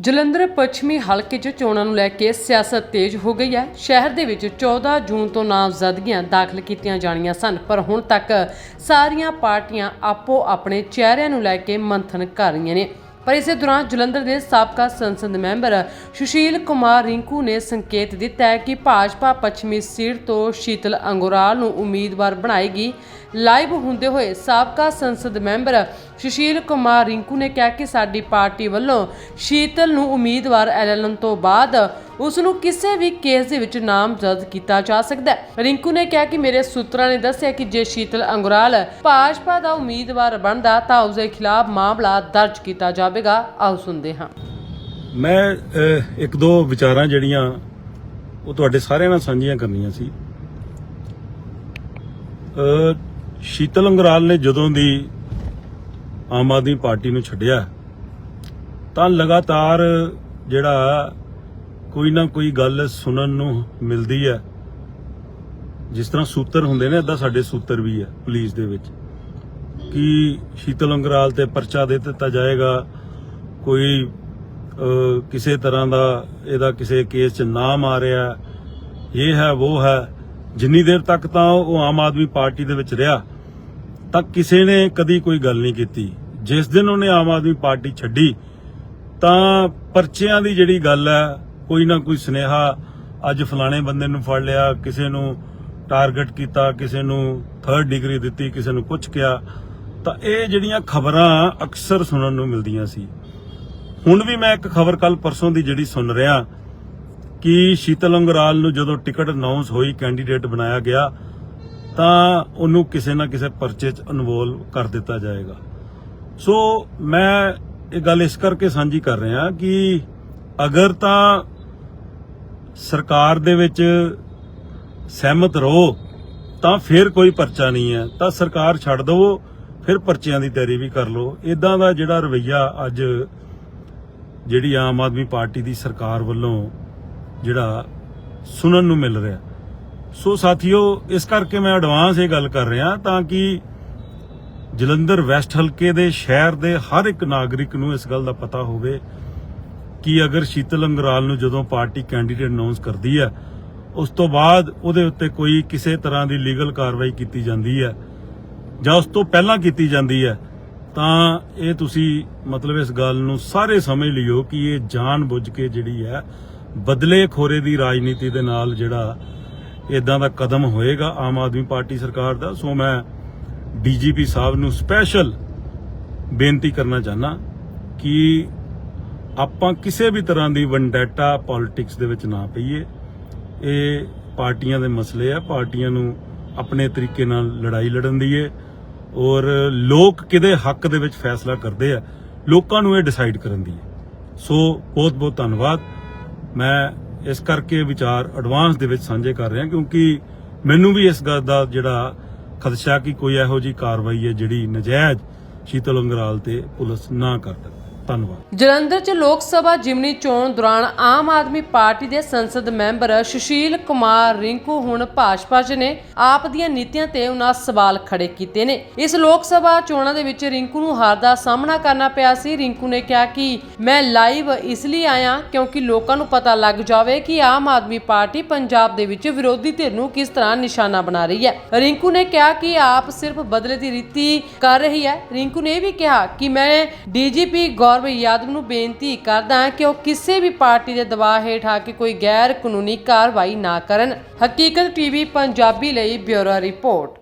ਜਲੰਧਰ ਪੱਛਮੀ ਹਲਕੇ 'ਚ ਚੋਣਾਂ ਨੂੰ ਲੈ ਕੇ ਸਿਆਸਤ ਤੇਜ਼ ਹੋ ਗਈ ਹੈ। ਸ਼ਹਿਰ ਦੇ ਵਿੱਚ 14 ਜੂਨ ਤੋਂ ਨਾਮਜ਼ਦਗੀਆਂ ਦਾਖਲ ਕੀਤੀਆਂ ਜਾਣੀਆਂ ਸਨ, ਪਰ ਹੁਣ ਤੱਕ ਸਾਰੀਆਂ ਪਾਰਟੀਆਂ ਆਪੋ ਆਪਣੇ ਚਿਹਰਿਆਂ ਨੂੰ ਲੈ ਕੇ ਮੰਥਨ ਕਰ ਰਹੀਆਂ ਨੇ। ਪਰ ਇਸੇ ਦੌਰਾਨ ਜਲੰਧਰ ਦੇ ਸਾਬਕਾ ਸੰਸਦ ਮੈਂਬਰ ਸੁਸ਼ੀਲ ਕੁਮਾਰ ਰਿੰਕੂ ਨੇ ਸੰਕੇਤ ਦਿੱਤਾ ਹੈ ਕਿ ਭਾਜਪਾ ਪੱਛਮੀ ਸੀਟ ਤੋਂ ਸ਼ੀਤਲ ਅੰਗੁਰਾਲ ਨੂੰ ਉਮੀਦਵਾਰ ਬਣਾਏਗੀ। ਲਾਈਵ ਹੁੰਦੇ ਹੋਏ ਸਾਬਕਾ ਸੰਸਦ ਮੈਂਬਰ ਸੁਸ਼ੀਲ ਕੁਮਾਰ ਰਿੰਕੂ ਨੇ ਕਿਹਾ ਕਿ ਸਾਡੀ ਪਾਰਟੀ ਵੱਲੋਂ ਸ਼ੀਤਲ ਨੂੰ ਉਮੀਦਵਾਰ ਐਲਾਨਣ ਤੋਂ ਬਾਅਦ ਉਸ ਨੂੰ ਕਿਸੇ ਵੀ ਕੇਸ ਦੇ ਵਿੱਚ ਨਾਮਜ਼ਦ ਕੀਤਾ ਜਾ ਸਕਦਾ ਹੈ। ਰਿੰਕੂ ਨੇ ਕਿਹਾ ਕਿ ਮੇਰੇ ਸੂਤਰਾਂ ਨੇ ਦੱਸਿਆ ਕਿ ਜੇ ਸ਼ੀਤਲ ਅੰਗੁਰਾਲ ਭਾਜਪਾ ਦਾ ਉਮੀਦਵਾਰ ਬਣਦਾ ਤਾਂ ਉਸ ਦੇ ਖਿਲਾਫ ਮਾਮਲਾ ਦਰਜ ਕੀਤਾ ਜਾਵੇਗਾ। ਆਓ ਸੁਣਦੇ ਹਾਂ। ਮੈਂ ਇੱਕ ਦੋ ਵਿਚਾਰਾਂ ਜਿਹੜੀਆਂ ਉਹ ਤੁਹਾਡੇ ਸਾਰਿਆਂ ਨਾਲ ਸਾਂਝੀਆਂ ਕਰਨੀਆਂ ਸੀ। ਸ਼ੀਤਲ ਅੰਗਰਾਲ ਨੇ ਜਦੋਂ ਦੀ ਆਮ ਆਦਮੀ ਪਾਰਟੀ ਨੂੰ ਛੱਡਿਆ, ਤਾਂ ਲਗਾਤਾਰ ਜਿਹੜਾ ਕੋਈ ਨਾ ਕੋਈ ਗੱਲ ਸੁਣਨ ਨੂੰ ਮਿਲਦੀ ਹੈ। ਜਿਸ ਤਰ੍ਹਾਂ ਸੂਤਰ ਹੁੰਦੇ ਨੇ ਏਦਾਂ ਸਾਡੇ ਸੂਤਰ ਵੀ ਹੈ ਪੁਲਿਸ ਦੇ ਵਿੱਚ, ਕਿ ਸ਼ੀਤਲ ਅੰਗਰਾਲ ਤੇ ਪਰਚਾ ਦੇ ਦਿੱਤਾ ਜਾਏਗਾ। ਕੋਈ ਕਿਸੇ ਤਰ੍ਹਾਂ ਦਾ ਇਹਦਾ ਕਿਸੇ ਕੇਸ 'ਚ ਨਾਮ ਆ ਰਿਹਾ, ਇਹ ਹੈ, ਉਹ ਹੈ, ਜਿੰਨੀ ਦੇਰ ਤੱਕ ਤਾਂ ਉਹ ਆਮ ਆਦਮੀ ਪਾਰਟੀ ਦੇ ਵਿੱਚ ਰਿਹਾ, ਤਾਂ ਕਿਸੇ ਨੇ ਕਦੀ ਕੋਈ ਗੱਲ ਨਹੀਂ ਕੀਤੀ। ਜਿਸ ਦਿਨ ਉਹਨੇ ਆਮ ਆਦਮੀ ਪਾਰਟੀ ਛੱਡੀ, ਤਾਂ ਪਰਚਿਆਂ ਦੀ ਜਿਹੜੀ ਗੱਲ ਹੈ, ਕੋਈ ਨਾ ਕੋਈ ਸੁਨੇਹਾ ਅੱਜ ਫਲਾਣੇ ਬੰਦੇ ਨੂੰ ਫੜ ਲਿਆ, ਕਿਸੇ ਨੂੰ ਟਾਰਗੇਟ ਕੀਤਾ, ਕਿਸੇ ਨੂੰ ਥਰਡ ਡਿਗਰੀ ਦਿੱਤੀ, ਕਿਸੇ ਨੂੰ ਕੁਝ ਕਿਹਾ, ਤਾਂ ਇਹ ਜਿਹੜੀਆਂ ਖਬਰਾਂ ਅਕਸਰ ਸੁਣਨ ਨੂੰ ਮਿਲਦੀਆਂ ਸੀ। ਹੁਣ ਵੀ ਮੈਂ ਇੱਕ ਖਬਰ ਕੱਲ ਪਰਸੋਂ ਦੀ ਜਿਹੜੀ ਸੁਣ ਰਿਹਾ ਕਿ ਸ਼ੀਤਲ ਅੰਗਰਾਲ ਨੂੰ ਜਦੋਂ ਟਿਕਟ ਅਨਾਉਂਸ ਹੋਈ ਕੈਂਡੀਡੇਟ ਬਣਾਇਆ ਗਿਆ, ਤਾਂ ਉਹਨੂੰ ਕਿਸੇ ਨਾ ਕਿਸੇ ਪਰਚੇ 'ਚ ਇਨਵੋਲਵ ਕਰ ਦਿੱਤਾ ਜਾਏਗਾ। ਸੋ ਮੈਂ ਇਹ ਗੱਲ ਇਸ ਕਰਕੇ ਸਾਂਝੀ ਕਰ ਰਿਹਾ ਕਿ ਅਗਰ ਤਾਂ ਸਰਕਾਰ ਦੇ ਵਿੱਚ ਸਹਿਮਤ ਰਹੋ, ਤਾਂ ਫਿਰ ਕੋਈ ਪਰਚਾ ਨਹੀਂ ਹੈ। ਤਾਂ ਸਰਕਾਰ ਛੱਡ ਦਿਵੋ, ਫਿਰ ਪਰਚਿਆਂ ਦੀ ਤਿਆਰੀ ਵੀ ਕਰ ਲਓ। ਇਦਾਂ ਦਾ ਜਿਹੜਾ ਰਵਈਆ ਅੱਜ ਜਿਹੜੀ ਆਮ ਆਦਮੀ ਪਾਰਟੀ ਦੀ ਸਰਕਾਰ ਵੱਲੋਂ ਜਿਹੜਾ ਸੁਣਨ ਨੂੰ ਮਿਲ ਰਿਹਾ। ਸੋ ਸਾਥੀਓ, ਇਸ ਕਰਕੇ ਮੈਂ ਐਡਵਾਂਸ ਇਹ ਗੱਲ ਕਰ ਰਿਹਾ ਤਾਂ ਕਿ ਜਲੰਧਰ ਵੈਸਟ ਹਲਕੇ ਦੇ ਸ਼ਹਿਰ ਦੇ ਹਰ ਇੱਕ ਨਾਗਰਿਕ ਨੂੰ ਇਸ ਗੱਲ ਦਾ ਪਤਾ ਹੋਵੇ ਕਿ ਅਗਰ ਸ਼ੀਤਲ ਅੰਗਰਾਲ ਨੂੰ ਜਦੋਂ ਪਾਰਟੀ ਕੈਂਡੀਡੇਟ ਅਨਾਉਂਸ ਕਰਦੀ ਹੈ, ਉਸ ਤੋਂ ਬਾਅਦ ਉਹਦੇ ਉੱਤੇ ਕੋਈ ਕਿਸੇ ਤਰ੍ਹਾਂ ਦੀ ਲੀਗਲ ਕਾਰਵਾਈ ਕੀਤੀ ਜਾਂਦੀ ਹੈ ਜਾਂ ਉਸ ਤੋਂ ਪਹਿਲਾਂ ਕੀਤੀ ਜਾਂਦੀ ਹੈ, ਤਾਂ ਇਹ ਤੁਸੀਂ ਮਤਲਬ ਇਸ ਗੱਲ ਨੂੰ ਸਾਰੇ ਸਮਝ ਲਿਓ ਕਿ ਇਹ ਜਾਣ ਬੁੱਝ ਕੇ ਜਿਹੜੀ ਹੈ, ਬਦਲੇ ਖੋਰੇ ਦੀ ਰਾਜਨੀਤੀ ਦੇ ਨਾਲ ਜਿਹੜਾ ਇਦਾਂ ਦਾ ਕਦਮ ਹੋਏਗਾ ਆਮ ਆਦਮੀ ਪਾਰਟੀ ਸਰਕਾਰ ਦਾ। ਸੋ ਮੈਂ ਡੀਜੀਪੀ ਸਾਹਿਬ ਨੂੰ ਸਪੈਸ਼ਲ ਬੇਨਤੀ ਕਰਨਾ ਚਾਹਨਾ ਕਿ ਆਪਾਂ ਕਿਸੇ ਵੀ ਤਰ੍ਹਾਂ ਦੀ ਵੰਡੈਟਾ ਪੋਲਿਟਿਕਸ ਦੇ ਵਿੱਚ ਨਾ ਪਈਏ। ਇਹ ਪਾਰਟੀਆਂ ਦੇ ਮਸਲੇ ਆ, ਪਾਰਟੀਆਂ ਨੂੰ ਆਪਣੇ ਤਰੀਕੇ ਨਾਲ ਲੜਾਈ ਲੜਨ ਦੀ ਏ ਔਰ ਲੋਕ ਕਿਹਦੇ ਹੱਕ ਦੇ ਵਿੱਚ ਫੈਸਲਾ ਕਰਦੇ ਆ, ਲੋਕਾਂ ਨੂੰ ਇਹ ਡਿਸਾਈਡ ਕਰਨ ਦੀ ਹੈ ਸੋ ਬਹੁਤ ਬਹੁਤ ਧੰਨਵਾਦ। ਮੈਂ ਇਸ ਕਰਕੇ ਵਿਚਾਰ ਐਡਵਾਂਸ ਦੇ ਵਿੱਚ ਸਾਂਝੇ ਕਰ ਰਿਹਾ ਕਿਉਂਕਿ ਮੈਨੂੰ ਵੀ ਇਸ ਗੱਲ ਦਾ ਜਿਹੜਾ ਖਦਸ਼ਾ ਕਿ ਕੋਈ ਇਹੋ ਜੀ ਕਾਰਵਾਈ ਹੈ ਜਿਹੜੀ ਨਜਾਇਜ਼ ਸ਼ੀਤਲ ਅੰਗਰਾਲ ਤੇ ਪੁਲਿਸ ਨਾ ਕਰ ਦੇ ਧੰਨਵਾਦ। ਜਲੰਧਰ 'ਚ ਲੋਕ ਸਭਾ ਜਿਮਨੀ ਚੋਣ ਦੌਰਾਨ ਆਮ ਆਦਮੀ ਪਾਰਟੀ ਦੇ ਸੰਸਦ ਮੈਂਬਰ ਸੁਸ਼ੀਲ ਕੁਮਾਰ ਰਿੰਕੂ ਹੁਣ ਭਾਜਪਾ 'ਚ ਨੇ। ਆਪ ਦੀਆਂ ਨੀਤੀਆਂ ਤੇ ਉਹਨਾਂ ਸਵਾਲ ਖੜੇ ਕੀਤੇ ਨੇ। ਇਸ ਲੋਕ ਸਭਾ ਚੋਣਾਂ ਦੇ ਵਿੱਚ ਰਿੰਕੂ ਨੂੰ ਹਾਰ ਦਾ ਸਾਹਮਣਾ ਕਰਨਾ ਪਿਆ ਸੀ। ਰਿੰਕੂ ਨੇ ਕਿਹਾ ਕਿ ਮੈਂ ਲਾਈਵ ਇਸ ਲਈ ਆਇਆ ਕਿਉਂਕਿ ਲੋਕਾਂ ਨੂੰ ਪਤਾ ਲੱਗ ਜਾਵੇ ਕਿ ਆਮ ਆਦਮੀ ਪਾਰਟੀ ਪੰਜਾਬ ਦੇ ਵਿੱਚ ਵਿਰੋਧੀ ਧਿਰ ਨੂੰ ਕਿਸ ਤਰ੍ਹਾਂ ਨਿਸ਼ਾਨਾ ਬਣਾ ਰਹੀ ਹੈ। ਰਿੰਕੂ ਨੇ ਕਿਹਾ ਕਿ ਆਪ ਸਿਰਫ ਬਦਲੇ ਦੀ ਰੀਤੀ ਕਰ ਰਹੀ ਹੈ। ਰਿੰਕੂ ਨੇ ਇਹ ਵੀ ਕਿਹਾ ਕਿ ਮੈਂ ਡੀਜੀਪੀ ਗੌਰਵ ਯਾਦਵ ਨੂੰ ਬੇਨਤੀ ਕਰਦਾ ਹਾਂ ਕਿ ਉਹ ਕਿਸੇ ਵੀ ਪਾਰਟੀ ਦੇ ਦਬਾਅ ਹੇਠ ਆ ਕੇ ਕੋਈ ਗੈਰ ਕਾਨੂੰਨੀ ਕਾਰਵਾਈ ਨਾ ਕਰਨ। ਹਕੀਕਤ ਟੀਵੀ, ਪੰਜਾਬੀ ਲਈ ਬਿਊਰੋ ਰਿਪੋਰਟ।